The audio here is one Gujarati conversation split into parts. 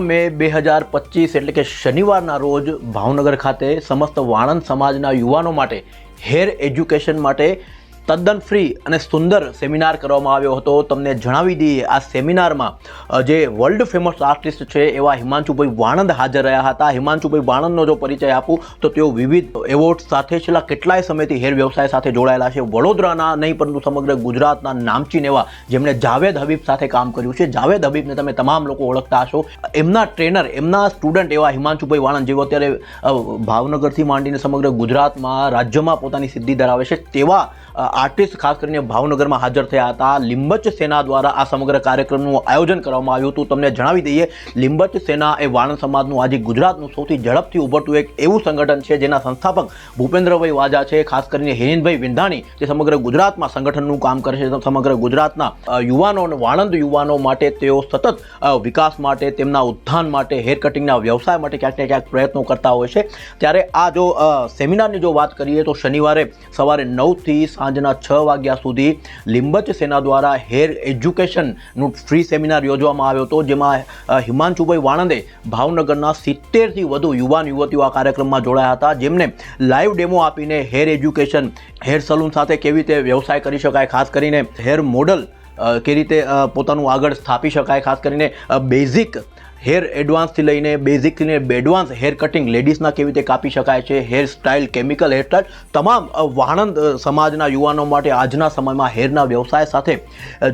બે હજાર પચીસ એટલે કે શનિવારના રોજ ભાવનગર ખાતે સમસ્ત વાણંદ સમાજના યુવાનો માટે હેર એજ્યુકેશન માટે તદ્દન ફ્રી અને સુંદર સેમિનાર કરવામાં આવ્યો હતો. તમને જણાવી દઈએ, આ સેમિનારમાં જે વર્લ્ડ ફેમસ આર્ટિસ્ટ છે એવા હિમાંશુભાઈ વાણંદ હાજર રહ્યા હતા. હિમાંશુભાઈ વાણંદનો જો પરિચય આપું, તો તેઓ વિવિધ એવોર્ડ સાથે છેલ્લા કેટલાય સમયથી હેર વ્યવસાય સાથે જોડાયેલા છે. વડોદરાના નહીં, પરંતુ સમગ્ર ગુજરાતના નામચીન એવા જેમણે જાવેદ હબીબ સાથે કામ કર્યું છે. જાવેદ હબીબને તમે તમામ લોકો ઓળખતા હશો. એમના ટ્રેનર એમના સ્ટુડન્ટ એવા હિમાંશુભાઈ વાણંદ, જેઓ અત્યારે ભાવનગરથી માંડીને સમગ્ર ગુજરાતમાં, રાજ્યમાં પોતાની સિદ્ધિ ધરાવે છે, તેવા આર્ટિસ્ટ, ખાસ કરીને ભાવનગરમાં હાજર થયા હતા. લિંબચ સેના દ્વારા આ સમગ્ર કાર્યક્રમનું આયોજન કરવામાં આવ્યું હતું. તમને જણાવી દઈએ, લિંબચ સેના એ વાણંદ સમાજનું આજે ગુજરાતનું સૌથી ઝડપથી ઉભરતું એક એવું સંગઠન છે, જેના સંસ્થાપક ભૂપેન્દ્રભાઈ વાજા છે. ખાસ કરીને હિરેનભાઈ વિંધાણી, જે સમગ્ર ગુજરાતમાં સંગઠનનું કામ કરે છે. સમગ્ર ગુજરાતના યુવાનો અને વાણંદ યુવાનો માટે તેઓ સતત વિકાસ માટે, તેમના ઉત્થાન માટે, હેર કટિંગના વ્યવસાય માટે ક્યાંક ને ક્યાંક પ્રયત્નો કરતા હોય છે. ત્યારે આ જો સેમિનારની જો વાત કરીએ તો શનિવારે સવારે નવથી સાંજના છ વાગ્યા સુધી લિંબચ સેના દ્વારા હેર એજ્યુકેશનનું ફ્રી સેમિનાર યોજવામાં આવ્યો હતો, જેમાં હિમાંશુભાઈ વાણંદે ભાવનગરના સિત્તેરથી વધુ યુવાન યુવતીઓ આ કાર્યક્રમમાં જોડાયા હતા, જેમને લાઈવ ડેમો આપીને હેર એજ્યુકેશન, હેર સલૂન સાથે કેવી રીતે વ્યવસાય કરી શકાય, ખાસ કરીને હેર મોડલ કેવી રીતે પોતાનું આગળ સ્થાપી શકાય, ખાસ કરીને બેઝિક હેર એડવાન્સથી લઈને બેઝિકથી લઈને એડવાન્સ હેર કટિંગ લેડીઝના કેવી રીતે કાપી શકાય છે hair style chemical hair style તમામ વાણંદ સમાજના યુવાનો માટે આજના સમયમાં હેરના વ્યવસાય સાથે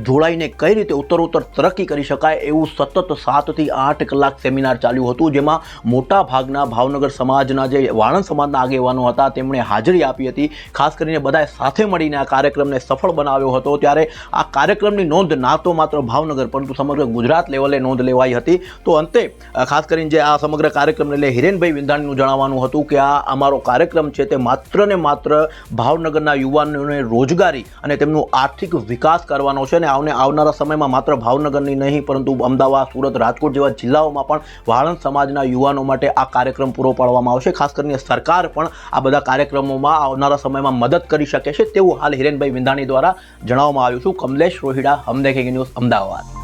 જોડાઈને કઈ રીતે ઉત્તરોત્તર તરક્કી કરી શકાય એવું સતત સાતથી આઠ કલાક સેમિનાર ચાલ્યું હતું, જેમાં મોટા ભાગના ભાવનગર સમાજના જે વાણંદ સમાજના આગેવાનો હતા, તેમણે હાજરી આપી હતી. ખાસ કરીને બધાએ સાથે મળીને આ કાર્યક્રમને સફળ બનાવ્યો હતો. ત્યારે આ કાર્યક્રમની નોંધ ના તો માત્ર ભાવનગર, પરંતુ સમગ્ર ગુજરાત લેવલે નોંધ લેવાઈ હતી. તો અંતે ખાસ કરીને જે આ સમગ્ર કાર્યક્રમને લઈ હિરેનભાઈ વિંધાણીનું જણાવવાનું હતું કે આ અમારો કાર્યક્રમ છે તે માત્ર ને માત્ર ભાવનગરના યુવાનોને રોજગારી અને તેમનું આર્થિક વિકાસ કરવાનો છે અને આવને આવનારા સમયમાં માત્ર ભાવનગરની નહીં, પરંતુ અમદાવાદ, સુરત, રાજકોટ જેવા જિલ્લાઓમાં પણ વાળંદ સમાજના યુવાનો માટે આ કાર્યક્રમ પૂરો પાડવામાં આવશે. ખાસ કરીને સરકાર પણ આ બધા કાર્યક્રમોમાં આવનારા સમયમાં મદદ કરી શકે છે તેવું હાલ હિરેનભાઈ વિંધાણી દ્વારા જણાવવામાં આવ્યું છું. કમલેશ રોહિડા હમદેખી ન્યૂઝ, અમદાવાદ.